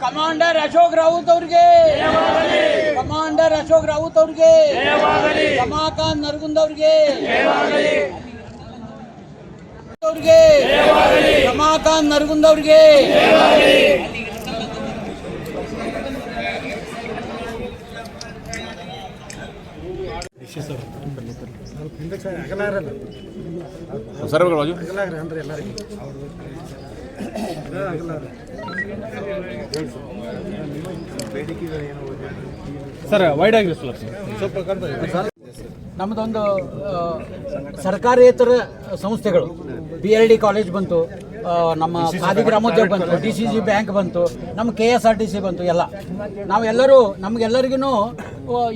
Commander Ashok Raut ಅವ್ರಿಗೆ. Commander Ashok Raut ಅವ್ರಿಗೆ. ರಮಾಕಾಂತ್ ನರಗುಂದ್ ಅವ್ರಿಗೆ. ಅವ್ರಿಗೆ. ರಮಾಕಾಂತ್ ನರಗುಂದ್ ಅವ್ರಿಗೆ. ಸರ್ ಬಾಜು ಸರ್ ವೈಡ್ ಆಗಿದೆ ಸರ್ ನಮ್ಮದೊಂದು ಸರ್ಕಾರೇತರ ಸಂಸ್ಥೆಗಳು ಬಿ ಎಲ್ ಡಿ ಕಾಲೇಜ್ ಬಂತು ನಮ್ಮ ಖಾದಿ ಗ್ರಾಮೋದ್ಯೋಗ ಬಂತು ಡಿ ಸಿ ಜಿ ಬ್ಯಾಂಕ್ ಬಂತು, ನಮ್ಮ K S R T C ಬಂತು, ಎಲ್ಲ. ನಾವೆಲ್ಲರೂ ನಮಗೆಲ್ಲರಿಗೂ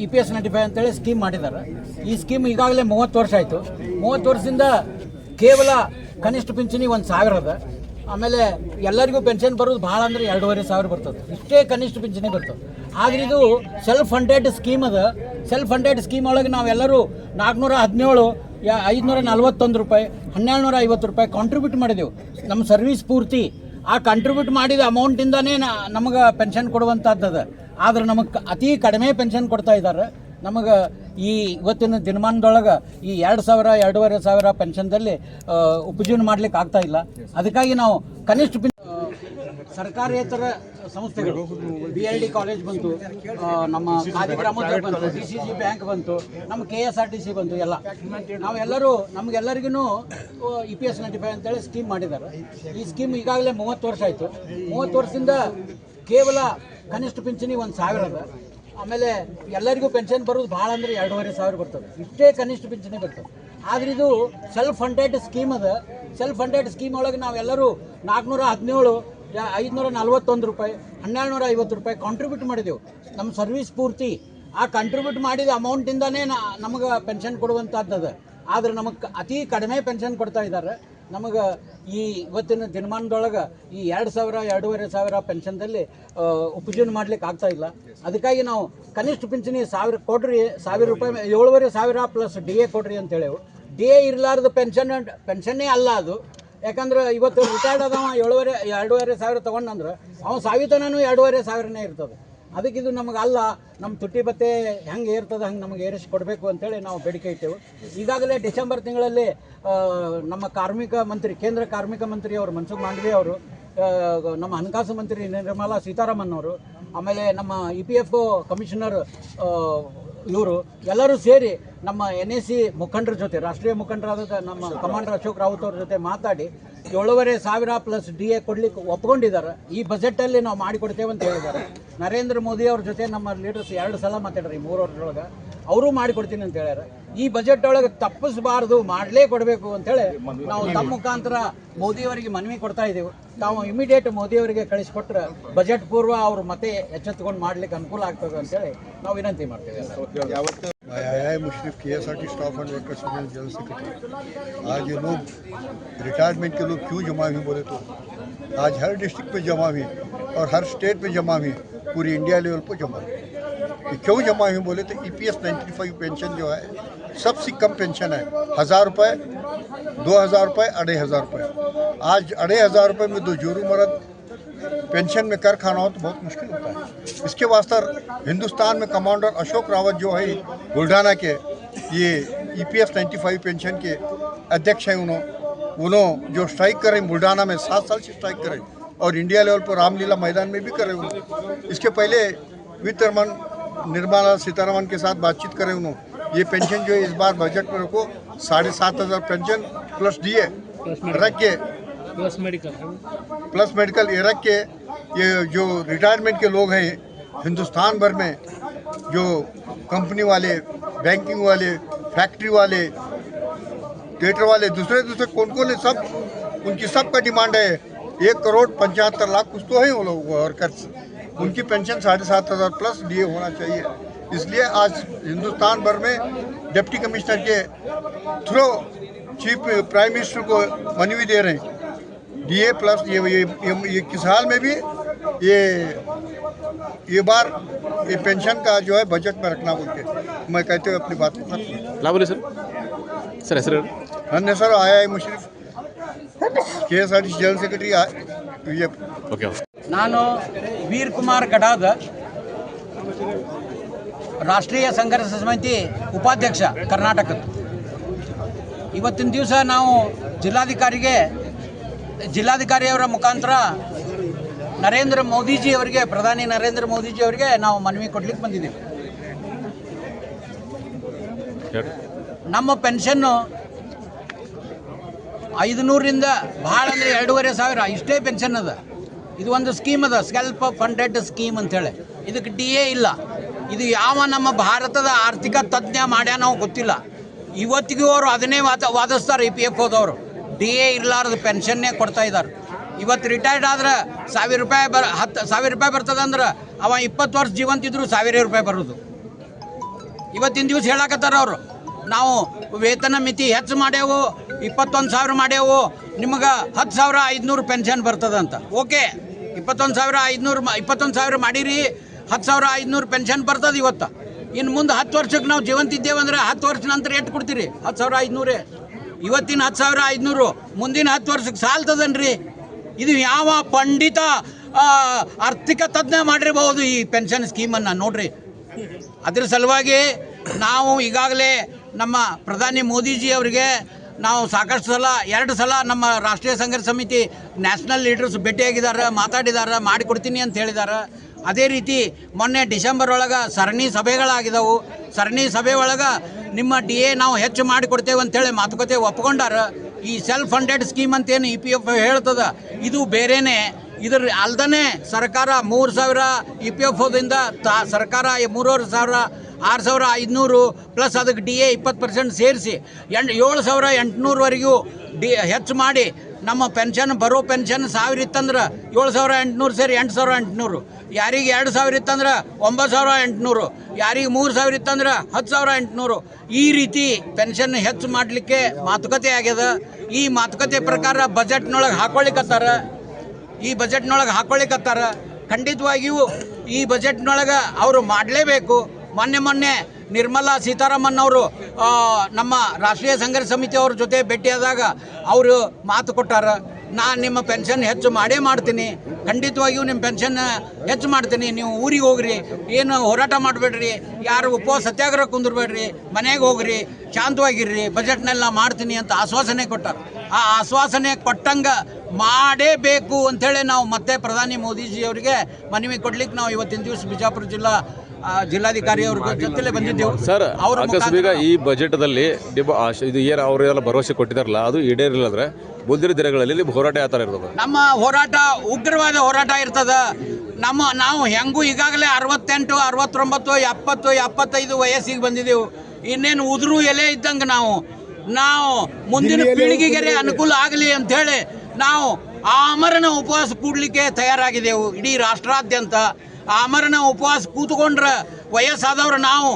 E P S ninety five ಅಂತೇಳಿ ಸ್ಕೀಮ್ ಮಾಡಿದ್ದಾರೆ. ಈ ಸ್ಕೀಮ್ ಈಗಾಗಲೇ ಮೂವತ್ತು ವರ್ಷ ಆಯಿತು. ಮೂವತ್ತು ವರ್ಷದಿಂದ ಕೇವಲ ಕನಿಷ್ಠ ಪಿಂಚಣಿ ಒಂದು ಸಾವಿರ ಅದ. ಆಮೇಲೆ ಎಲ್ಲರಿಗೂ ಪೆನ್ಷನ್ ಬರೋದು ಭಾಳ ಅಂದ್ರೆ ಎರಡೂವರೆ ಸಾವಿರ ಬರ್ತದೆ. ಇಷ್ಟೇ ಕನಿಷ್ಠ ಪಿಂಚಣಿ ಬರ್ತದೆ. ಆದರೆ ಇದು ಸೆಲ್ಫ್ ಫಂಡೆಡ್ ಸ್ಕೀಮ್ ಅದ. ಸೆಲ್ಫ್ ಫಂಡೆಡ್ ಸ್ಕೀಮ್ ಒಳಗೆ ನಾವೆಲ್ಲರೂ ನಾಲ್ಕುನೂರ ಹದಿನೇಳು ಯಾ ಐದುನೂರ ನಲ್ವತ್ತೊಂದು ರೂಪಾಯಿ ಹನ್ನೆರಡು ನೂರ ಐವತ್ತು ರೂಪಾಯಿ ಕಾಂಟ್ರಿಬ್ಯೂಟ್ ಮಾಡಿದೆವು. ನಮ್ಮ ಸರ್ವಿಸ್ ಪೂರ್ತಿ. ಆ ಕಾಂಟ್ರಿಬ್ಯೂಟ್ ಮಾಡಿದ ಅಮೌಂಟಿಂದನೇ ನಮಗೆ ಪೆನ್ಷನ್ ಕೊಡುವಂಥದ್ದು ಆದ್ರೆ ನಮಗೆ ಅತಿ ಕಡಿಮೆ ಪೆನ್ಷನ್ ಕೊಡ್ತಾ ಇದ್ದಾರೆ ನಮಗೆ ಈ ಇವತ್ತಿನ ದಿನಮಾನದೊಳಗೆ ಈ ಎರಡು ಸಾವಿರ ಎರಡೂವರೆ ಸಾವಿರ ಪೆನ್ಷನ್ದಲ್ಲಿ ಉಪಜೀವನ ಮಾಡ್ಲಿಕ್ಕೆ ಆಗ್ತಾ ಇಲ್ಲ ಅದಕ್ಕಾಗಿ ನಾವು ಕನಿಷ್ಠ ಸರ್ಕಾರೇತರ ಸಂಸ್ಥೆಗಳು ಬಿ ಎಲ್ ಡಿ ಕಾಲೇಜ್ ಬಂತು ನಮ್ಮ ಖಾದಿ ಗ್ರಾಮೋದ್ಯೋಗ ಬಂತು ಡಿ ಸಿ ಜಿ ಬ್ಯಾಂಕ್ ಬಂತು, ನಮ್ಮ K S R T C ಬಂತು, ಎಲ್ಲ. ನಾವೆಲ್ಲರೂ ನಮಗೆಲ್ಲರಿಗೂ E P S ninety five ಅಂತೇಳಿ ಸ್ಕೀಮ್ ಮಾಡಿದ್ದಾರೆ. ಈ ಸ್ಕೀಮ್ ಈಗಾಗಲೇ ಮೂವತ್ತು ವರ್ಷ ಆಯಿತು. ಮೂವತ್ತು ವರ್ಷದಿಂದ ಕೇವಲ ಕನಿಷ್ಠ ಪಿಂಚಣಿ ಒಂದು ಸಾವಿರ ಅದ. ಆಮೇಲೆ ಎಲ್ಲರಿಗೂ ಪೆನ್ಷನ್ ಬರೋದು ಭಾಳ ಅಂದರೆ ಎರಡೂವರೆ ಸಾವಿರ ಬರ್ತದೆ. ಇಷ್ಟೇ ಕನಿಷ್ಠ ಪಿಂಚಣಿ ಬರ್ತದೆ. ಆದ್ರೆ ಇದು ಸೆಲ್ಫ್ ಫಂಡೆಡ್ ಸ್ಕೀಮ್ ಅದ. ಸೆಲ್ಫ್ ಫಂಡೆಡ್ ಸ್ಕೀಮ್ ಒಳಗೆ ನಾವೆಲ್ಲರೂ ನಾಲ್ಕುನೂರ ಹದಿನೇಳು ಐದುನೂರ ನಲ್ವತ್ತೊಂದು ರೂಪಾಯಿ ಹನ್ನೆರಡು ನೂರ ಐವತ್ತು ರೂಪಾಯಿ ಕಾಂಟ್ರಿಬ್ಯೂಟ್ ಮಾಡಿದೆವು. ನಮ್ಮ ಸರ್ವಿಸ್ ಪೂರ್ತಿ. ಆ ಕಾಂಟ್ರಿಬ್ಯೂಟ್ ಮಾಡಿದ ಅಮೌಂಟಿಂದನೇ ನಮಗೆ ಪೆನ್ಷನ್ ಕೊಡುವಂಥದ್ದು ಆದರೆ ನಮಗೆ ಅತಿ ಕಡಿಮೆ ಪೆನ್ಷನ್ ಕೊಡ್ತಾ ಇದ್ದಾರೆ. ನಮಗೆ ಈ ಇವತ್ತಿನ ದಿನಮಾನದೊಳಗೆ ಈ ಎರಡು ಸಾವಿರ, ಎರಡೂವರೆ ಸಾವಿರ ಪೆನ್ಷನ್ದಲ್ಲಿ ಉಪಜೀವನ ಮಾಡ್ಲಿಕ್ಕೆ ಆಗ್ತಾ ಇಲ್ಲ. ಅದಕ್ಕಾಗಿ ನಾವು ಕನಿಷ್ಠ ಪಿಂಚಣಿ ಸಾವಿರ ಕೊಡ್ರಿ, ಸಾವಿರ ರೂಪಾಯಿ, ಏಳುವರೆ ಸಾವಿರ ಪ್ಲಸ್ ಡಿ ಎ ಕೊಡ್ರಿ ಅಂತ ಹೇಳೇವು ಡಿ ಎ ಇರಲಾರ್ದ ಪೆನ್ಷನ್ ಪೆನ್ಷನ್ನೇ ಅಲ್ಲ ಅದು. ಯಾಕಂದ್ರೆ ಇವತ್ತು ರಿಟೈರ್ಡ್ ಅದಾವ ಏಳುವರೆ, ಎರಡೂವರೆ ಸಾವಿರ ತೊಗೊಂಡಂದ್ರೆ ಅವ್ನು ಸಾವಿತನೂ ಎರಡೂವರೆ ಸಾವಿರನೇ ಇರ್ತದೆ. ಅದಕ್ಕೆ ಇದು ನಮಗೆ ಅಲ್ಲ ನಮ್ಮ ತುಟ್ಟಿ ಭತ್ತೆ ಹೆಂಗೆ ಏರ್ತದೆ ಹಂಗೆ ನಮಗೆ ಏರಿಸಿ ಕೊಡಬೇಕು ಅಂತೇಳಿ ನಾವು ಬೇಡಿಕೆ ಇಟ್ಟೆವು. ಈಗಾಗಲೇ ಡಿಸೆಂಬರ್ ತಿಂಗಳಲ್ಲಿ ನಮ್ಮ ಕಾರ್ಮಿಕ ಮಂತ್ರಿ, ಕೇಂದ್ರ ಕಾರ್ಮಿಕ ಮಂತ್ರಿ ಅವರು ಮನ್ಸುಖ್ ಮಾಂಡವಿ ಅವರು ನಮ್ಮ ಹಣಕಾಸು ಮಂತ್ರಿ ನಿರ್ಮಲಾ ಸೀತಾರಾಮನ್ ಅವರು, ಆಮೇಲೆ ನಮ್ಮ ಇ ಪಿ ಎಫ್ ಕಮಿಷನರ್ ಇವರು ಎಲ್ಲರೂ ಸೇರಿ ನಮ್ಮ ಎನ್ ಎಸ್ ಸಿ ಮುಖಂಡರ ಜೊತೆ ರಾಷ್ಟ್ರೀಯ ಮುಖಂಡರಾದ ನಮ್ಮ ಕಮಾಂಡರ್ ಅಶೋಕ್ ರಾವತ್ ಅವ್ರ ಜೊತೆ ಮಾತಾಡಿ ಏಳುವರೆ ಸಾವಿರ ಪ್ಲಸ್ ಡಿ ಎ ಕೊಡ್ಲಿಕ್ಕೆ ಒಪ್ಕೊಂಡಿದ್ದಾರೆ. ಈ ಬಜೆಟಲ್ಲಿ ನಾವು ಮಾಡಿಕೊಡ್ತೇವೆ ಅಂತ ಹೇಳಿದ್ದಾರೆ. ನರೇಂದ್ರ ಮೋದಿ ಅವ್ರ ಜೊತೆ ನಮ್ಮ ಲೀಡರ್ಸ್ ಎರಡು ಸಲ ಮಾತಾಡ್ರಿ ಮೂರು ವರ್ಷದೊಳಗೆ. ಅವರು ಮಾಡಿಕೊಡ್ತೀನಿ ಅಂತ ಹೇಳ್ಯಾರ. ಈ ಬಜೆಟ್ ಒಳಗೆ ತಪ್ಪಿಸಬಾರ್ದು, ಮಾಡಲೇ ಕೊಡಬೇಕು ಅಂತೇಳಿ ನಾವು ತಮ್ಮ ಮುಖಾಂತರ ಮೋದಿಯವರಿಗೆ ಮನವಿ ಕೊಡ್ತಾ ಇದ್ದೀವಿ. ನಾವು ಇಮಿಡಿಯೇಟ್ ಮೋದಿಯವರಿಗೆ ಕಳಿಸ್ಕೊಟ್ರೆ ಬಜೆಟ್ ಪೂರ್ವ ಅವ್ರ ಮತ್ತೆ ಎಚ್ಚೆತ್ಕೊಂಡು ಮಾಡ್ಲಿಕ್ಕೆ ಅನುಕೂಲ ಆಗ್ತದೆ ಅಂತೇಳಿ ನಾವು ವಿನಂತಿ ಮಾಡ್ತೇವೆ. मैं I I Musharraf K S R T staff and workers union general secretary. आज ये लोग रिटायरमेंट के लोग क्यों जमा हुए बोले तो? आज हर डिस्ट्रिक्ट में जमा हुए और हर स्टेट में जमा हुए पूरी इंडिया लेवल पर जमा हुए क्यों जमा हुए बोले तो E P S ninety five pension जो है, सबसे कम पेंशन है, हज़ार रुपये दो हज़ार रुपये अढ़ाई हज़ार रुपये आज अढ़ाई हज़ार रुपये में दो जोरू मर्द पेंशन में कर खाना हो तो बहुत मुश्किल होता है। इसके वास्ते हिंदुस्तान में कमांडर अशोक रावत जो है बुल्ढाना के ये E P S ninety five pension के अध्यक्ष हैं उन्होंने उन्होंने जो स्ट्राइक कर रहे हैं बुल्ढाना में सात साल से स्ट्राइक कर रहे हैं और इंडिया लेवल पर रामलीला मैदान में भी कर रहे उन्होंने इसके पहले वित्त रमन निर्मला सीतारमन के साथ बातचीत करें उन्होंने ये पेंशन जो है, इस बार बजट में रखो, साढ़े सात हज़ार पेंशन प्लस डी ए रख के प्लस मेडिकल। प्लस मेडिकल ये रख के ये जो रिटायरमेंट के लोग हैं, हिंदुस्तान भर में, जो कंपनी वाले बैंकिंग वाले फैक्ट्री वाले थिएटर वाले, दूसरे दूसरे कौन कौन है सब, उनकी सब का डिमांड है। एक करोड़ पंचहत्तर लाख कुछ तो है वो लोग वर्कर्स उनकी पेंशन साढ़े सात हज़ार प्लस डीए होना चाहिए। इसलिए आज हिंदुस्तान भर में डिप्टी कमिश्नर के थ्रू चीफ प्राइम मिनिस्टर को मनवी दे रहे हैं। डीए प्लस ये ये ये, ये किस हाल में भी ये ये बार ये पेंशन का जो है बजट में रखना बोल के मैं कहते हुए अपनी बात को खत्म ಲಾಭಲಿ ಸರ್ ಸರ್ ಹೆಸರು ಹೇಳಿ. ನನ್ನ ಹೆಸರು ಆಯ್ I Mushrif K S R T C general secretary Vijayapura okay ನಾನು ವೀರ್ ಕುಮಾರ್ ಗಡಾದ ರಾಷ್ಟ್ರೀಯ ಸಂಘರ್ಷ ಸಮಿತಿ ಉಪಾಧ್ಯಕ್ಷ ಕರ್ನಾಟಕದ ಇವತ್ತಿನ ದಿವಸ ನಾವು ಜಿಲ್ಲಾಧಿಕಾರಿಗೆ ಜಿಲ್ಲಾಧಿಕಾರಿಯವರ ಮುಖಾಂತರ ನರೇಂದ್ರ ಮೋದಿಜಿ ಅವರಿಗೆ ಪ್ರಧಾನಿ ನರೇಂದ್ರ ಮೋದಿಜಿ ಅವರಿಗೆ ನಾವು ಮನವಿ ಕೊಡ್ಲಿಕ್ಕೆ ಬಂದಿದ್ದೀವಿ. ನಮ್ಮ ಪೆನ್ಷನ್ನು ಐದುನೂರಿಂದ ಭಾಳ ಅಂದರೆ ಎರಡೂವರೆ ಸಾವಿರ ಇಷ್ಟೇ ಪೆನ್ಷನ್ ಅದ. ಇದು ಒಂದು ಸ್ಕೀಮ್ ಅದ ಸೆಲ್ಫ್ ಫಂಡೆಡ್ ಸ್ಕೀಮ್ ಅಂತೇಳಿ ಇದಕ್ಕೆ ಡಿ ಎ ಇಲ್ಲ. ಇದು ಯಾವ ನಮ್ಮ ಭಾರತದ ಆರ್ಥಿಕ ತಜ್ಞ ಮಾಡ್ಯಾನೋ ನಾವು ಗೊತ್ತಿಲ್ಲ. ಇವತ್ತಿಗೂ ಅವರು ಅದನ್ನೇ ವಾದ ವಾದಿಸ್ತಾರೆ ಇ ಪಿ ಎಫ್ ಓದವರು ಡಿ ಎ ಇರಲಾರ್ದ ಪೆನ್ಷನ್ನೇ ಕೊಡ್ತಾ ಇದ್ದಾರೆ ಇವತ್ತು ರಿಟೈರ್ಡ್ ಆದ್ರೆ ಸಾವಿರ ರೂಪಾಯಿ ಬರ ಹತ್ತು ಸಾವಿರ ರೂಪಾಯಿ ಬರ್ತದಂದ್ರೆ ಅವ ಇಪ್ಪತ್ತು ವರ್ಷ ಜೀವಂತಿದ್ರು ಸಾವಿರ ರೂಪಾಯಿ ಬರೋದು. ಇವತ್ತಿನ ದಿವಸ ಹೇಳಕತ್ತಾರ ಅವರು, ನಾವು ವೇತನ ಮಿತಿ ಹೆಚ್ಚು ಮಾಡ್ಯಾವು, ಇಪ್ಪತ್ತೊಂದು ಸಾವಿರ ಮಾಡ್ಯಾವು, ನಿಮಗೆ ಹತ್ತು ಸಾವಿರ ಐದುನೂರು ಪೆನ್ಷನ್ ಬರ್ತದಂತ. ಓಕೆ, ಇಪ್ಪತ್ತೊಂದು ಸಾವಿರ ಐದುನೂರು ಇಪ್ಪತ್ತೊಂದು ಸಾವಿರ ಮಾಡಿರಿ, ಹತ್ತು ಸಾವಿರ ಐದುನೂರು ಪೆನ್ಷನ್ ಬರ್ತದೆ ಇವತ್ತು. ಇನ್ನು ಮುಂದೆ ಹತ್ತು ವರ್ಷಕ್ಕೆ ನಾವು ಜೀವಂತ ಇದ್ದೇವೆ ಅಂದ್ರೆ ಹತ್ತು ವರ್ಷ ನಂತರ ಎಷ್ಟು ಕೊಡ್ತೀರಿ? ಹತ್ತು ಸಾವಿರ ಐದುನೂರೇ. ಇವತ್ತಿನ ಹತ್ತು ಸಾವಿರ ಐದುನೂರು, ಮುಂದಿನ ಹತ್ತು ವರ್ಷಕ್ಕೆ ಸಾಲ್ತದನ್ರಿ. ಇದು ಯಾವ ಪಂಡಿತ ಆರ್ಥಿಕ ತಜ್ಞ ಮಾಡಿರಬಹುದು ಈ ಪೆನ್ಷನ್ ಸ್ಕೀಮನ್ನು ನೋಡ್ರಿ. ಅದ್ರ ಸಲುವಾಗಿ ನಾವು ಈಗಾಗಲೇ ನಮ್ಮ ಪ್ರಧಾನಿ ಮೋದಿಜಿ ಅವರಿಗೆ ನಾವು ಸಾಕಷ್ಟು ಸಲ, ಎರಡು ಸಲ ನಮ್ಮ ರಾಷ್ಟ್ರೀಯ ಸಂಘರ್ಷ ಸಮಿತಿ ನ್ಯಾಷನಲ್ ಲೀಡರ್ಸ್ ಭೇಟಿಯಾಗಿದ್ದಾರೆ ಮಾತಾಡಿದ್ದಾರೆ ಮಾಡಿಕೊಡ್ತೀನಿ ಅಂತ ಹೇಳಿದ್ದಾರೆ ಅದೇ ರೀತಿ ಮೊನ್ನೆ ಡಿಸೆಂಬರ್ ಒಳಗೆ ಸರಣಿ ಸಭೆಗಳಾಗಿದ್ದವು ಸರಣಿ ಸಭೆ ಒಳಗೆ ನಿಮ್ಮ ಡಿ ಎ ನಾವು ಹೆಚ್ಚು ಮಾಡಿಕೊಡ್ತೇವೆ ಅಂತೇಳಿ ಮಾತುಕತೆ ಒಪ್ಕೊಂಡಾರ, ಈ ಸೆಲ್ಫ್ ಫಂಡೆಡ್ ಸ್ಕೀಮ್ ಅಂತೇನು ಇ ಪಿ ಎಫ್ ಹೇಳ್ತದ? ಇದು ಬೇರೆನೇ. ಇದ್ರ ಅಲ್ದನೆ ಸರ್ಕಾರ ಮೂರು ಸಾವಿರ ಇ ಪಿ ಎಫ್ ಒದಿಂದ ತಾ ಸರ್ಕಾರ ಮೂರುವರೆ ಸಾವಿರ, ಆರು ಸಾವಿರ ಐದುನೂರು ಪ್ಲಸ್ ಅದಕ್ಕೆ ಡಿ ಎ ಇಪ್ಪತ್ತು ಪರ್ಸೆಂಟ್ ಸೇರಿಸಿ, ಎಂಟು, ಏಳು ಸಾವಿರ ಎಂಟುನೂರವರೆಗೂ ಡಿ ಹೆಚ್ಚು ಮಾಡಿ, ನಮ್ಮ ಪೆನ್ಷನ್ ಬರೋ ಪೆನ್ಷನ್ ಸಾವಿರ ಇತ್ತಂದ್ರೆ ಏಳು ಸಾವಿರ ಎಂಟುನೂರು ಸೇರಿ ಎಂಟು ಸಾವಿರ ಎಂಟುನೂರು. ಯಾರಿಗೆ ಎರಡು ಸಾವಿರ ಇತ್ತಂದ್ರೆ ಒಂಬತ್ತು ಸಾವಿರ ಎಂಟುನೂರು, ಯಾರಿಗೆ ಮೂರು ಸಾವಿರ ಇತ್ತಂದ್ರೆ ಹತ್ತು ಸಾವಿರ ಎಂಟುನೂರು. ಈ ರೀತಿ ಪೆನ್ಷನ್ ಹೆಚ್ಚು ಮಾಡಲಿಕ್ಕೆ ಮಾತುಕತೆ ಆಗ್ಯದ. ಈ ಮಾತುಕತೆ ಪ್ರಕಾರ ಬಜೆಟ್ನೊಳಗೆ ಹಾಕೊಳ್ಳಿಕತ್ತಾರ. ಈ ಬಜೆಟ್ನೊಳಗೆ ಹಾಕೊಳ್ಳಿಕತ್ತಾರ. ಖಂಡಿತವಾಗಿಯೂ ಈ ಬಜೆಟ್ನೊಳಗೆ ಅವರು ಮಾಡಲೇಬೇಕು. ಮೊನ್ನೆ ಮೊನ್ನೆ ನಿರ್ಮಲಾ ಸೀತಾರಾಮನ್ ಅವರು ನಮ್ಮ ರಾಷ್ಟ್ರೀಯ ಸಂಘರ್ಷ ಸಮಿತಿ ಅವ್ರ ಜೊತೆ ಭೇಟಿಯಾದಾಗ ಅವರು ಮಾತು ಕೊಟ್ಟಾರ. ನಾನು ನಿಮ್ಮ ಪೆನ್ಷನ್ ಹೆಚ್ಚು ಮಾಡೇ ಮಾಡ್ತೀನಿ. ಖಂಡಿತವಾಗಿಯೂ ನಿಮ್ಮ ಪೆನ್ಷನ್ ಹೆಚ್ಚು ಮಾಡ್ತೀನಿ. ನೀವು ಊರಿಗೆ ಹೋಗ್ರಿ. ಏನು ಹೋರಾಟ ಮಾಡಬೇಡ್ರಿ. ಯಾರು ಉಪವಾಸ ಸತ್ಯಾಗ್ರಹ ಕುಂದಿರ್ಬೇಡ್ರಿ. ಮನೆಗೆ ಹೋಗ್ರಿ. ಶಾಂತವಾಗಿರ್ರಿ. ಬಜೆಟ್ನೆಲ್ಲ ಮಾಡ್ತೀನಿ ಅಂತ ಆಶ್ವಾಸನೆ ಕೊಟ್ಟರು. ಆ ಆಶ್ವಾಸನೆ ಕೊಟ್ಟಂಗ ಮಾಡೇಬೇಕು ಅಂಥೇಳಿ ನಾವು ಮತ್ತೆ ಪ್ರಧಾನಿ ಮೋದಿಜಿ ಅವರಿಗೆ ಮನವಿ ಕೊಡ್ಲಿಕ್ಕೆ ನಾವು ಇವತ್ತಿನ ದಿವಸ ಬಿಜಾಪುರ ಜಿಲ್ಲಾ ಜಿಲ್ಲಾಧಿಕಾರಿ ಅವ್ರ ಜೊತೆಲೇ ಬಂದಿದ್ದೆವು. ಸರ್ ಅವ್ರ ಈಗ ಈ ಬಜೆಟ್ದಲ್ಲಿ ಡಿಬ ಇದು ಏನು ಅವರೆಲ್ಲ ಭರವಸೆ ಕೊಟ್ಟಿದಾರಲ್ಲ ಅದು ಈಡೇರಿಲ್ಲ ಅಂದ್ರೆ ಮುಂದಿನ ದಿನಗಳಲ್ಲಿ ಇಲ್ಲಿ ಹೋರಾಟ ಯಾವ ಥರ ಇರ್ತದೆ? ನಮ್ಮ ಹೋರಾಟ ಉಗ್ರವಾದ ಹೋರಾಟ ಇರ್ತದ. ನಮ್ಮ ನಾವು ಹೆಂಗೂ ಈಗಾಗಲೇ ಅರವತ್ತೆಂಟು ಅರವತ್ತೊಂಬತ್ತು ಎಪ್ಪತ್ತು ಎಪ್ಪತ್ತೈದು ವಯಸ್ಸಿಗೆ ಬಂದಿದ್ದೆವು. ಇನ್ನೇನು ಉದುರು ಎಲೆ ಇದ್ದಂಗೆ ನಾವು. ನಾವು ಮುಂದಿನ ಪೀಳಿಗೆಗೆ ಅನುಕೂಲ ಆಗಲಿ ಅಂಥೇಳಿ ನಾವು ಆ ಆಮರಣ ಉಪವಾಸ ಕೂಡಲಿಕ್ಕೆ ತಯಾರಾಗಿದ್ದೆವು. ಇಡೀ ರಾಷ್ಟ್ರಾದ್ಯಂತ. ಆಮರಣ ಉಪವಾಸ ಕೂತ್ಕೊಂಡ್ರ ವಯಸ್ಸಾದವ್ರು ನಾವು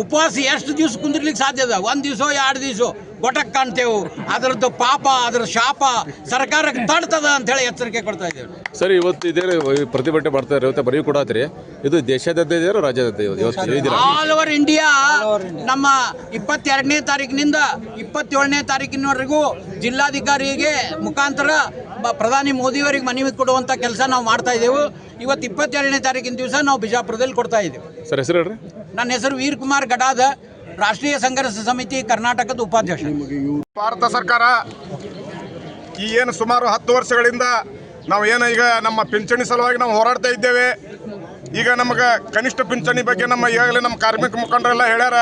ಉಪವಾಸ ಎಷ್ಟು ದಿವಸ ಕುಂದಿರ್ಲಿಕ್ಕೆ ಸಾಧ್ಯ ಅದ? ಒಂದು ದಿವಸ ಎರಡು ದಿವಸ? ಗೊಟಕ್ ಕಾಣ್ತೇವೆ. ಅದರದ್ದು ಪಾಪ ಅದ್ರ ಶಾಪ ಸರ್ಕಾರಕ್ಕೆ ತಡ್ತದ ಅಂತೇಳಿ ಎಚ್ಚರಿಕೆ ಕೊಡ್ತಾ ಇದ್ದೇವೆ. ಸರಿ ಇವತ್ತು ಇದೇ ಪ್ರತಿಭಟನೆ ಮಾಡ್ತಾರೆ ಇವತ್ತು ಬರೀ ಕೂಡ ಇದು ದೇಶಾದ್ಯಂತ ಇದೆಯೋ ಇದೀರಾ ಆಲ್ ಓವರ್ ಇಂಡಿಯಾ ನಮ್ಮ ಇಪ್ಪತ್ತೆರಡನೇ ತಾರೀಕಿನಿಂದ ಇಪ್ಪತ್ತೇಳನೇ ತಾರೀಕಿನವರೆಗೂ ಜಿಲ್ಲಾಧಿಕಾರಿಗೆ ಮುಖಾಂತರ ಪ್ರಧಾನಿ ಮೋದಿಯವರಿಗೆ ಮನವಿ ಕೊಡುವಂಥ ಕೆಲಸ ನಾವು ಮಾಡ್ತಾ ಇದ್ದೇವೆ. ಇವತ್ತು ಇಪ್ಪತ್ತೆರಡನೇ ತಾರೀಕಿನ ದಿವಸ ನಾವು ಬಿಜಾಪುರದಲ್ಲಿ ಕೊಡ್ತಾ ಇದ್ದೇವೆ. ಸರ್ ಹೆಸರು ಹೇಳ್ರಿ. ನನ್ನ ಹೆಸರು ವೀರ್ ಕುಮಾರ್ ಗಡಾದ ರಾಷ್ಟ್ರೀಯ ಸಂಘರ್ಷ ಸಮಿತಿ ಕರ್ನಾಟಕದ ಉಪಾಧ್ಯಕ್ಷ. ಭಾರತ ಸರ್ಕಾರ ಈ ಏನು ಸುಮಾರು ಹತ್ತು ವರ್ಷಗಳಿಂದ ನಾವು ಏನು ಈಗ ನಮ್ಮ ಪಿಂಚಣಿ ಸಲುವಾಗಿ ನಾವು ಹೋರಾಡ್ತಾ ಇದ್ದೇವೆ. ಈಗ ನಮಗೆ ಕನಿಷ್ಠ ಪಿಂಚಣಿ ಬಗ್ಗೆ ನಮ್ಮ ಈಗಾಗಲೇ ನಮ್ಮ ಕಾರ್ಮಿಕ ಮುಖಂಡರೆಲ್ಲ ಹೇಳ್ಯಾರ.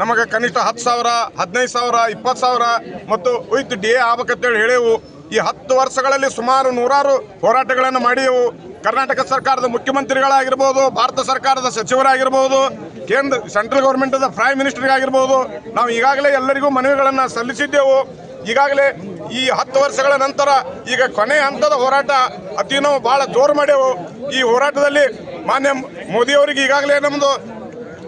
ನಮಗೆ ಕನಿಷ್ಠ ಹತ್ತು ಸಾವಿರ ಹದಿನೈದು ಸಾವಿರ ಇಪ್ಪತ್ತು ಸಾವಿರ ಮತ್ತು ವಿತ್ ಡಿ ಎ ಆಗ್ಬೇಕಂತೇಳಿ ಹೇಳೇವು. ಈ ಹತ್ತು ವರ್ಷಗಳಲ್ಲಿ ಸುಮಾರು ನೂರಾರು ಹೋರಾಟಗಳನ್ನು ಮಾಡಿದೆವು ಕರ್ನಾಟಕ ಸರ್ಕಾರದ ಮುಖ್ಯಮಂತ್ರಿಗಳಾಗಿರ್ಬೋದು, ಭಾರತ ಸರ್ಕಾರದ ಸಚಿವರಾಗಿರ್ಬೋದು, ಕೇಂದ್ರ, ಸೆಂಟ್ರಲ್ ಗೌರ್ಮೆಂಟದ ಪ್ರೈಮ್ ಮಿನಿಸ್ಟರ್ ಆಗಿರ್ಬೋದು ನಾವು ಈಗಾಗಲೇ ಎಲ್ಲರಿಗೂ ಮನವಿಗಳನ್ನು ಸಲ್ಲಿಸಿದ್ದೆವು. ಈಗಾಗಲೇ ಈ ಹತ್ತು ವರ್ಷಗಳ ನಂತರ ಈಗ ಕೊನೆ ಹಂತದ ಹೋರಾಟ ಅತಿ ನಾವು ಭಾಳ ಜೋರು ಮಾಡ್ಯೆವು. ಈ ಹೋರಾಟದಲ್ಲಿ ಮಾನ್ಯ ಮೋದಿಯವರಿಗೆ ಈಗಾಗಲೇ ನಮ್ಮದು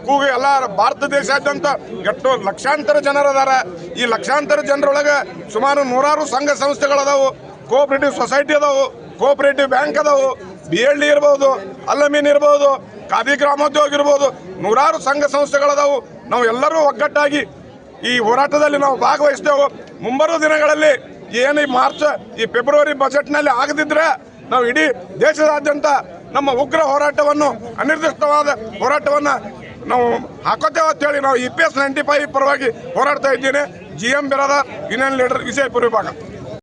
ಕೂಗು ಎಲ್ಲ ಭಾರತ ದೇಶಾದ್ಯಂತ ಎಷ್ಟು ಲಕ್ಷಾಂತರ ಜನರದಾರ ಈ ಲಕ್ಷಾಂತರ ಜನರೊಳಗೆ ಸುಮಾರು ನೂರಾರು ಸಂಘ ಸಂಸ್ಥೆಗಳದಾವು, ಕೋಆಪರೇಟಿವ್ ಸೊಸೈಟಿ ಅದಾವು, ಕೋಆಪರೇಟಿವ್ ಬ್ಯಾಂಕ್ ಅದಾವು, ಬಿ ಎಲ್ ಡಿ ಇರ್ಬೋದು, ಅಲ್ಲಮೀನ್ ಇರ್ಬೋದು, ಖಾದಿ ಗ್ರಾಮೋದ್ಯೋಗ ಇರ್ಬೋದು, ನೂರಾರು ಸಂಘ ಸಂಸ್ಥೆಗಳದಾವು. ನಾವು ಎಲ್ಲರೂ ಒಗ್ಗಟ್ಟಾಗಿ ಈ ಹೋರಾಟದಲ್ಲಿ ನಾವು ಭಾಗವಹಿಸ್ತೇವೆ ಮುಂಬರುವ ದಿನಗಳಲ್ಲಿ ಏನು ಈ ಮಾರ್ಚ್, ಈ ಫೆಬ್ರವರಿ ಬಜೆಟ್ನಲ್ಲಿ ಆಗದಿದ್ರೆ ನಾವು ಇಡೀ ದೇಶದಾದ್ಯಂತ ನಮ್ಮ ಉಗ್ರ ಹೋರಾಟವನ್ನು, ಅನಿರ್ದಿಷ್ಟವಾದ ಹೋರಾಟವನ್ನು ನಾವು ಹಾಕೋತೇವೆ ಅಂತೇಳಿ ನಾವು E P S ninety five ಪರವಾಗಿ ಹೋರಾಡ್ತಾ ಇದ್ದೀನಿ. G M Biradar union leader Vijayapura ವಿಭಾಗ